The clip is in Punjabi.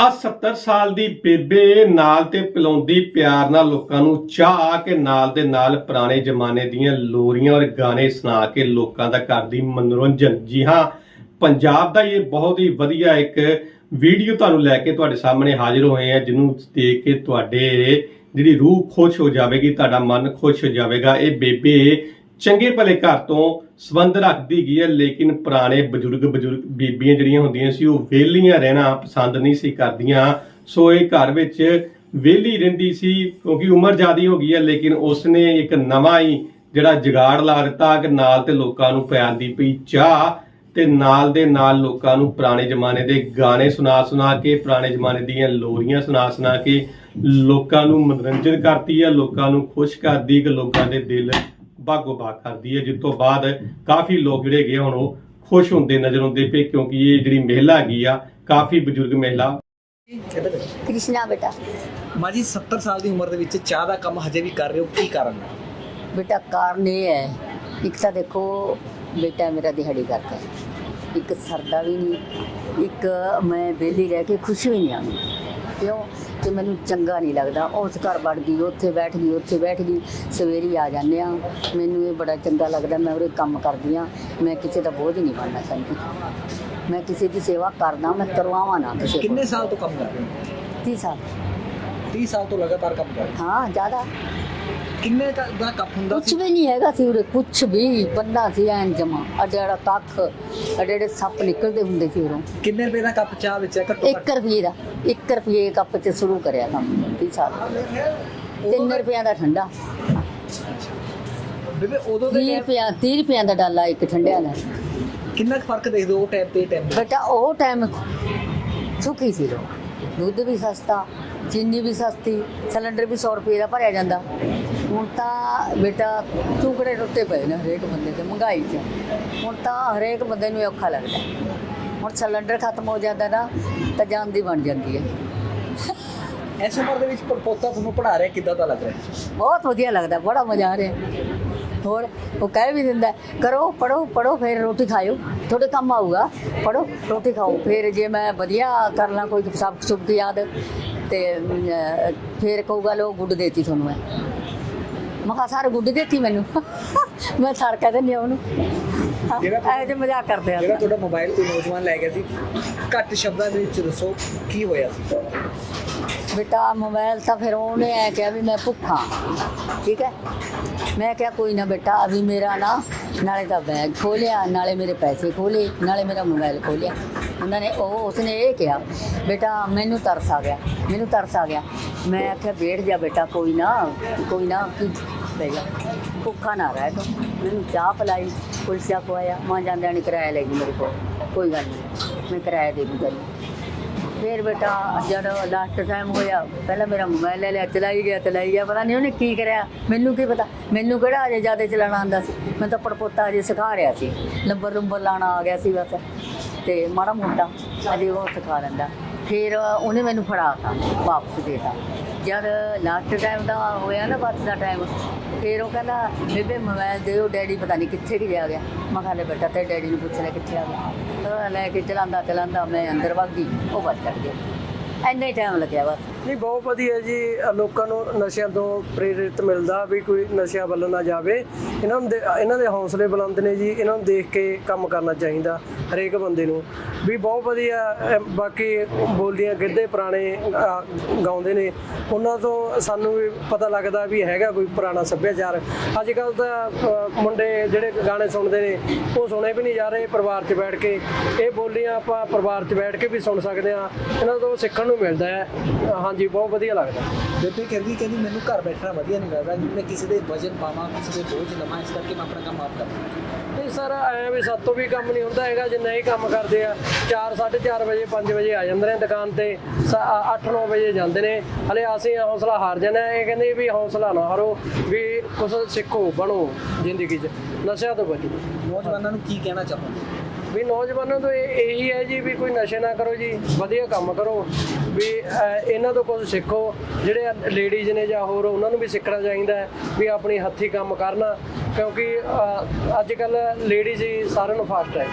ਆ 70 ਸਾਲ ਦੀ ਬੇਬੇ ਨਾਲ ਤੇ ਪਿਲਾਉਂਦੀ ਪਿਆਰ ਨਾਲ ਲੋਕਾਂ ਨੂੰ ਚਾਹ ਕੇ ਨਾਲ ਦੇ ਨਾਲ ਪੁਰਾਣੇ ਜ਼ਮਾਨੇ ਦੀਆਂ ਲੋਰੀਆਂ ਔਰ ਗਾਣੇ ਸੁਣਾ ਕੇ ਲੋਕਾਂ ਦਾ ਕਰਦੀ ਮਨੋਰੰਜਨ। ਜੀ ਹਾਂ, ਪੰਜਾਬ ਦਾ ਇਹ ਬਹੁਤ ਹੀ ਵਧੀਆ ਇੱਕ ਵੀਡੀਓ ਤੁਹਾਨੂੰ ਲੈ ਕੇ ਤੁਹਾਡੇ ਸਾਹਮਣੇ ਹਾਜ਼ਰ ਹੋਏ ਆ ਜਿਹਨੂੰ ਦੇਖ ਕੇ ਤੁਹਾਡੇ ਜਿਹੜੀ ਰੂਹ ਖੁਸ਼ ਹੋ ਜਾਵੇਗੀ, ਤੁਹਾਡਾ ਮਨ ਖੁਸ਼ ਹੋ ਜਾਵੇਗਾ। ਇਹ ਬੇਬੇ ਚੰਗੇ ਭਲੇ ਘਰ ਤੋਂ ਸੰਬੰਧ ਰੱਖਦੀ ਗਈ ਹੈ, ਲੇਕਿਨ ਪੁਰਾਣੇ ਬਜ਼ੁਰਗ ਬਜ਼ੁਰਗ ਬੀਬੀਆਂ ਜਿਹੜੀਆਂ ਹੁੰਦੀਆਂ ਸੀ, ਉਹ ਵਿਹਲੀਆਂ ਰਹਿਣਾ ਪਸੰਦ ਨਹੀਂ ਸੀ ਕਰਦੀਆਂ। ਸੋ ਇਹ ਘਰ ਵਿੱਚ ਵਿਹਲੀ ਰਹਿੰਦੀ ਸੀ, ਕਿਉਂਕਿ ਉਮਰ ਜ਼ਿਆਦੀ ਹੋ ਗਈ ਹੈ, ਲੇਕਿਨ ਉਸਨੇ ਇੱਕ ਨਵਾਂ ਹੀ ਜਿਹੜਾ ਜੁਗਾੜ ਲਾ ਦਿੱਤਾ ਕਿ ਨਾਲ ਤੇ ਲੋਕਾਂ ਨੂੰ ਪਿਆਰ ਦੀ ਪਈ ਚਾਹ ਤੇ ਨਾਲ ਦੇ ਨਾਲ ਲੋਕਾਂ ਨੂੰ ਪੁਰਾਣੇ ਜ਼ਮਾਨੇ ਦੇ ਗਾਣੇ ਸੁਣਾ ਸੁਣਾ ਕੇ, ਪੁਰਾਣੇ ਜ਼ਮਾਨੇ ਦੀਆਂ ਲੋਰੀਆਂ ਸੁਣਾ ਸੁਣਾ ਕੇ ਲੋਕਾਂ ਨੂੰ ਮਨੋਰੰਜਨ ਕਰਦੀ ਹੈ, ਲੋਕਾਂ ਨੂੰ ਖੁਸ਼ ਕਰਦੀ ਕਿ ਲੋਕਾਂ ਦੇ ਦਿਲ ਬਾਗੋ ਬਾਗ ਕਰਦੀ ਹੈ ਜਿਸ ਤੋਂ ਬਾਅਦ ਕਾਫੀ ਲੋਕ ਜਿਹੜੇ ਆ ਹੁਣ ਉਹ ਖੁਸ਼ ਹੁੰਦੇ ਨਜ਼ਰ ਆਉਂਦੇ ਪਏ ਕਿਉਂਕਿ ਇਹ ਜਿਹੜੀ ਮਹਿਲਾ ਹੈਗੀ ਆ ਕਾਫੀ ਬਜ਼ੁਰਗ ਮਹਿਲਾ। ਕ੍ਰਿਸ਼ਨਾ ਬੇਟਾ। ਮਾਂ ਜੀ 70 ਸਾਲ ਦੀ ਉਮਰ ਦੇ ਵਿੱਚ ਚਾਹ ਦਾ ਕੰਮ ਹਜੇ ਵੀ ਕਰ ਰਹੇ ਹੋ ਕੀ ਕਾਰਨ ਹੈ? ਬੇਟਾ ਕਾਰਨ ਇਹ ਹੈ ਇੱਕ ਤਾਂ ਦੇਖੋ ਬੇਟਾ ਮੇਰਾ ਦਿਹਾੜੀ ਕਰਦਾ ਇੱਕ ਸਰਦਾ ਵੀ ਨਹੀਂ ਇੱਕ ਮੈਂ ਵਿਹਲੀ ਰਹਿ ਕੇ ਖੁਸ਼ ਵੀ ਨਹੀਂ ਆਉਂਦੀ ਕਿਉਂ ਕਿ ਮੈਨੂੰ ਚੰਗਾ ਨਹੀਂ ਲੱਗਦਾ। ਉਸ ਘਰ ਵੜ ਗਈ ਉੱਥੇ ਬੈਠ ਗਈ ਉੱਥੇ ਬੈਠ ਗਈ। ਸਵੇਰੀ ਆ ਜਾਂਦੇ ਆ ਮੈਨੂੰ ਇਹ ਬੜਾ ਚੰਗਾ ਲੱਗਦਾ ਮੈਂ ਉਹਦੇ ਕੰਮ ਕਰਦੀ ਆ ਮੈਂ ਕਿਸੇ ਦਾ ਬੋਝ ਨਹੀਂ ਬਣਨਾ ਚਾਹੁੰਦੀ। ਮੈਂ ਕਿਸੇ ਦੀ ਸੇਵਾ ਕਰਦਾ ਮੈਂ ਕਰਵਾਵਾਂ ਨਾ ਕਿਸੇ। ਕਿੰਨੇ ਸਾਲ ਤੋਂ ਕੰਮ ਕਰ ਰਹੇ ਹੋ? 30 ਸਾਲ। 30 ਸਾਲ ਤੋਂ ਲਗਾਤਾਰ ਕੰਮ ਕਰ ਰਹੇ ਹਾਂ ਜ਼ਿਆਦਾ। ਕਿੰਨੇ ਕ- ਦਾ ਕੱਪ ਹੁੰਦਾ ਕੁਛ ਸੀ ਵੀ ਨਹੀਂ ਹੈਗਾ ਸੀ ਉਰੇ ਕੁਛ ਵੀ ਬੰਦਾ ਸੀ ਐਨ ਜਮਾ। ਅਜੜਾ ਕੱਖ ਅਜੜੇ ਸੱਪ ਨਿਕਲਦੇ ਹੁੰਦੇ ਸੀ ਉਰੋਂ। ਕਿੰਨੇ ਰੁਪਏ ਦਾ ਕੱਪ ਚਾਹ ਵਿੱਚ ਹੈ? ਘੱਟੋ 1 ਰੁਪਏ ਦਾ 1 ਰੁਪਏ ਕੱਪ ਤੇ ਸ਼ੁਰੂ ਕਰਿਆ ਕੰਮ 30 ਸਾਲ 3 ਰੁਪਿਆਂ ਦਾ ਠੰਡਾ। ਬੇਬੇ ਉਦੋਂ ਦੇ 30 time ਰੁਪਿਆ 30 ਰੁਪਿਆਂ ਦਾ ਡਾਲਾ ਇੱਕ ਠੰਡਿਆਂ ਦਾ। ਕਿੰਨਾ ਕੁ ਫ਼ਰਕ ਦੇਖਦੇ ਹੋ ਉਹ ਟਾਈਮ ਤੇ ਟਾਈਮ ਬੇਟਾ ਉਹ ਟਾਈਮ ਸੁਖੀ ਸੀ ਲੋਕ ਦੁੱਧ ਵੀ ਸਸਤਾ ਚੀਨੀ ਵੀ ਸਸਤੀ ਸਿਲੰਡਰ ਵੀ 100 ਰੁਪਏ ਦਾ ਭਰਿਆ ਜਾਂਦਾ। ਹੁਣ ਤਾਂ ਬੇਟਾ ਟੁਕੜੇ ਟੁੱਟੇ ਪਏ ਨੇ ਹਰੇਕ ਬੰਦੇ ਤੇ ਮਹਿੰਗਾਈ 'ਚ। ਹੁਣ ਤਾਂ ਹਰੇਕ ਬੰਦੇ ਨੂੰ ਔਖਾ ਲੱਗਦਾ। ਹੁਣ ਸਿਲੰਡਰ ਖਤਮ ਹੋ ਜਾਂਦਾ ਨਾ ਤਾਂ ਜਾਨ ਦੀ ਬਣ ਜਾਂਦੀ ਹੈ। ਇਸ ਉਮਰ ਦੇ ਵਿੱਚ ਪੋਤਾ ਤੁਹਾਨੂੰ ਪੜਾ ਰਿਹਾ ਕਿੱਦਾਂ ਦਾ ਲੱਗ ਰਿਹਾ? ਬਹੁਤ ਵਧੀਆ ਲੱਗਦਾ ਬੜਾ ਮਜ਼ਾ ਆ ਰਿਹਾ। ਹੋਰ ਉਹ ਕਹਿ ਵੀ ਦਿੰਦਾ ਕਰੋ ਪੜੋ ਪੜੋ ਫਿਰ ਰੋਟੀ ਖਾਇਓ। ਤੁਹਾਡੇ ਕੰਮ ਆਊਗਾ ਪੜੋ ਰੋਟੀ ਖਾਓ। ਫਿਰ ਜੇ ਮੈਂ ਵਧੀਆ ਕਰ ਲਾਂ ਕੋਈ ਸਬਕ ਸੁਬਕ ਯਾਦ ਤੇ ਫਿਰ ਕਹੂਗਾ ਲੋ ਗੁੱਡ ਦੇਤੀ ਤੁਹਾਨੂੰ ਮੈਂ। ਮੈਂ ਕਿਹਾ ਸਰ ਗੁੱਡ ਦੇਤੀ ਮੈਨੂੰ? ਮੈਂ ਸਰ ਕਹਿ ਦਿੰਦੀ ਹਾਂ ਉਹਨੂੰ। ਇਹ ਜੇ ਮਜ਼ਾਕ ਕਰਦੇ ਆ ਜਿਹੜਾ ਤੁਹਾਡਾ ਮੋਬਾਈਲ ਕੋਈ ਨੌਜਵਾਨ ਲੈ ਗਿਆ ਸੀ ਘੱਟ ਸ਼ਬਦਾਂ ਦੇ ਵਿੱਚ ਦੱਸੋ ਕੀ ਹੋਇਆ ਸੀ? ਬੇਟਾ ਮੋਬਾਈਲ ਤਾਂ ਫਿਰ ਉਹਨੇ ਐ ਕਿਹਾ ਵੀ ਮੈਂ ਭੁੱਖਾ। ਠੀਕ ਹੈ? ਮੈਂ ਕਿਹਾ ਕੋਈ ਨਾ ਬੇਟਾ ਅਭੀ ਮੇਰਾ ਨਾ ਨਾਲੇ ਤਾਂ ਬੈਗ ਖੋਲਿਆ, ਨਾਲੇ ਮੇਰੇ ਪੈਸੇ ਖੋਲੇ, ਨਾਲੇ ਮੇਰਾ ਮੋਬਾਈਲ ਖੋਲਿਆ। ਉਹਨਾਂ ਨੇ ਉਹ, ਉਸਨੇ ਇਹ ਕਿਹਾ, ਬੇਟਾ ਮੈਨੂੰ ਤਰਸ ਆ ਗਿਆ, ਮੈਨੂੰ ਤਰਸ ਆ ਗਿਆ। ਮੈਂ ਆਖਿਆ, ਬੈਠ ਜਾ ਬੇਟਾ, ਕੋਈ ਨਾ ਕੋਈ ਨਾ, ਕੀ ਬਹਿ ਜਾ। ਭੁੱਖਾ ਨਾ ਰਹਿ ਤੂੰ। ਮੈਨੂੰ ਚਾਹ ਪਲਾਈ, ਕੁਲਚਾ ਖਵਾਇਆ। ਮਾਂ ਜਾਂਦਿਆਂ ਨੇ ਕਿਰਾਇਆ ਲੈ ਗਈ ਮੇਰੇ ਕੋਲ। ਕੋਈ ਗੱਲ ਨਹੀਂ, ਮੈਂ ਕਿਰਾਇਆ ਦੇ ਦੂੰਗਾ। ਫਿਰ ਬੇਟਾ ਜਦ ਲਾਸਟ ਟਾਈਮ ਹੋਇਆ, ਪਹਿਲਾਂ ਮੇਰਾ ਮੋਬਾਈਲ ਲੈ ਲਿਆ, ਚਲਾਈ ਗਿਆ ਚਲਾਈ ਗਿਆ, ਪਤਾ ਨਹੀਂ ਉਹਨੇ ਕੀ ਕਰਿਆ, ਮੈਨੂੰ ਕੀ ਪਤਾ, ਮੈਨੂੰ ਕਿਹੜਾ ਅਜੇ ਜ਼ਿਆਦਾ ਚਲਾਣਾ ਆਉਂਦਾ ਸੀ, ਮੈਂ ਤਾਂ ਪੜਪੋਤਾ ਅਜੇ ਸਿਖਾ ਰਿਹਾ ਸੀ ਨੰਬਰ ਨੰਬਰ ਲਾਣਾ ਆ ਗਿਆ ਸੀ ਬਸ, ਤੇ ਮਾੜਾ ਮੋਟਾ ਅਜੇ ਉਹ ਸਿਖਾ ਲੈਂਦਾ, ਫਿਰ ਉਹਨੇ ਮੈਨੂੰ ਫੜਾਤਾ, ਵਾਪਸ ਦੇਤਾ। ਜਦ ਲਾਸਟ ਟਾਈਮ ਦਾ ਹੋਇਆ ਨਾ, ਬੱਸ ਦਾ ਟਾਈਮ ਫਿਰ ਉਹ ਕਹਿੰਦਾ, ਬੇਬੇ ਮੋਬਾਈਲ ਦਿਓ ਡੈਡੀ, ਪਤਾ ਨਹੀਂ ਕਿੱਥੇ ਕਿ ਜਾ ਗਿਆ। ਮੈਂ ਕਿਹਾ ਲੈ ਬੇਟਾ ਤੇ ਡੈਡੀ ਨੂੰ ਪੁੱਛ ਲੈ ਕਿੱਥੇ ਆ ਗਿਆ। ਉਹ ਲੈ ਕੇ ਚਲਾਉਂਦਾ ਚਲਾਉਂਦਾ, ਮੈਂ ਅੰਦਰ ਵਗ ਗਈ, ਉਹ ਬੱਸ ਚੜ ਗਿਆ। ਇੰਨਾ ਹੀ ਟਾਈਮ ਲੱਗਿਆ ਬਸ। ਨਹੀਂ, ਬਹੁਤ ਵਧੀਆ ਜੀ ਲੋਕਾਂ ਨੂੰ ਨਸ਼ਿਆਂ ਤੋਂ ਪ੍ਰੇਰਿਤ ਮਿਲਦਾ ਵੀ ਕੋਈ ਨਸ਼ਿਆਂ ਵੱਲ ਨਾ ਜਾਵੇ। ਇਹਨਾਂ ਨੂੰ ਦੇ- ਇਹਨਾਂ ਦੇ ਹੌਸਲੇ ਬੁਲੰਦ ਨੇ ਜੀ, ਇਹਨਾਂ ਨੂੰ ਦੇਖ ਕੇ ਕੰਮ ਕਰਨਾ ਚਾਹੀਦਾ ਹਰੇਕ ਬੰਦੇ ਨੂੰ। ਵੀ ਬਹੁਤ ਵਧੀਆ ਬਾਕੀ ਬੋਲੀਆਂ ਗਿੱਧੇ ਪੁਰਾਣੇ ਗਾਉਂਦੇ ਨੇ। ਉਹਨਾਂ ਤੋਂ ਸਾਨੂੰ ਵੀ ਪਤਾ ਲੱਗਦਾ ਵੀ ਹੈਗਾ ਕੋਈ ਪੁਰਾਣਾ ਸੱਭਿਆਚਾਰ। ਅੱਜ ਕੱਲ ਤਾਂ ਮੁੰਡੇ ਜਿਹੜੇ ਗਾਣੇ ਸੁਣਦੇ ਨੇ, ਉਹ ਸੁਣੇ ਵੀ ਨਹੀਂ ਜਾ ਰਹੇ ਪਰਿਵਾਰ 'ਚ ਬੈਠ ਕੇ। ਇਹ ਬੋਲੀਆਂ ਆਪਾਂ ਪਰਿਵਾਰ 'ਚ ਬੈਠ ਕੇ ਵੀ ਸੁਣ ਸਕਦੇ ਆ ਇਹਨਾਂ ਤੋਂ ਸਿੱਖਣ ਨੂੰ ਮਿਲਦਾ ਹੈ। ਹਾਂਜੀ ਬਹੁਤ ਵਧੀਆ ਲੱਗਦਾ। ਬੇਬੇ ਕਹਿੰਦੀ ਕਹਿੰਦੀ ਮੈਨੂੰ ਘਰ ਬੈਠਣਾ ਵਧੀਆ ਨਹੀਂ ਲੱਗਦਾ ਮੈਂ ਕਿਸੇ ਦੇ ਵਜਨ ਪਾਵਾਂ ਕਿਸੇ ਦੇ ਬੋਝ ਲਵਾਂ ਇਸ ਕਰਕੇ ਮੈਂ ਆਪਣਾ ਕੰਮ ਆਪ ਕਰਦਾ। ਨਹੀਂ ਸਰ ਐ ਵੀ ਸਾਤੋਂ ਵੀ ਕੰਮ ਨਹੀਂ ਹੁੰਦਾ ਹੈਗਾ ਜਿੰਨਾ ਹੀ ਕੰਮ ਕਰਦੇ ਆ 4 4:30 ਵਜੇ 5 ਵਜੇ ਆ ਜਾਂਦੇ ਨੇ ਦੁਕਾਨ ਤੇ 8-9 ਵਜੇ ਜਾਂਦੇ ਨੇ। ਹਲੇ ਅਸੀਂ ਹੌਸਲਾ ਹਾਰ ਜਾਂਦੇ ਆ ਇਹ ਕਹਿੰਦੇ ਵੀ ਹੌਸਲਾ ਨਾ ਹਾਰੋ ਵੀ ਕੁਝ ਸਿੱਖੋ ਬਣੋ ਜ਼ਿੰਦਗੀ 'ਚ। ਨਸ਼ਿਆਂ ਤੋਂ ਬਚੋ। ਨੌਜਵਾਨਾਂ ਨੂੰ ਕੀ ਕਹਿਣਾ ਚਾਹੁੰਦੇ ਵੀ ਨੌਜਵਾਨਾਂ ਤੋਂ ਇਹ ਇਹੀ ਹੈ ਜੀ ਵੀ ਕੋਈ ਨਸ਼ੇ ਨਾ ਕਰੋ ਜੀ, ਵਧੀਆ ਕੰਮ ਕਰੋ। ਵੀ ਇਹਨਾਂ ਤੋਂ ਕੁਝ ਸਿੱਖੋ। ਜਿਹੜੇ ਲੇਡੀਜ਼ ਨੇ ਜਾਂ ਹੋਰ, ਉਹਨਾਂ ਨੂੰ ਵੀ ਸਿੱਖਣਾ ਚਾਹੀਦਾ ਵੀ ਆਪਣੀ ਹੱਥੀ ਕੰਮ ਕਰਨਾ, ਕਿਉਂਕਿ ਅੱਜ ਕੱਲ ਲੇਡੀਜ਼ ਹੀ ਸਾਰਿਆਂ ਨੂੰ ਫਾਸਟ ਹੈ।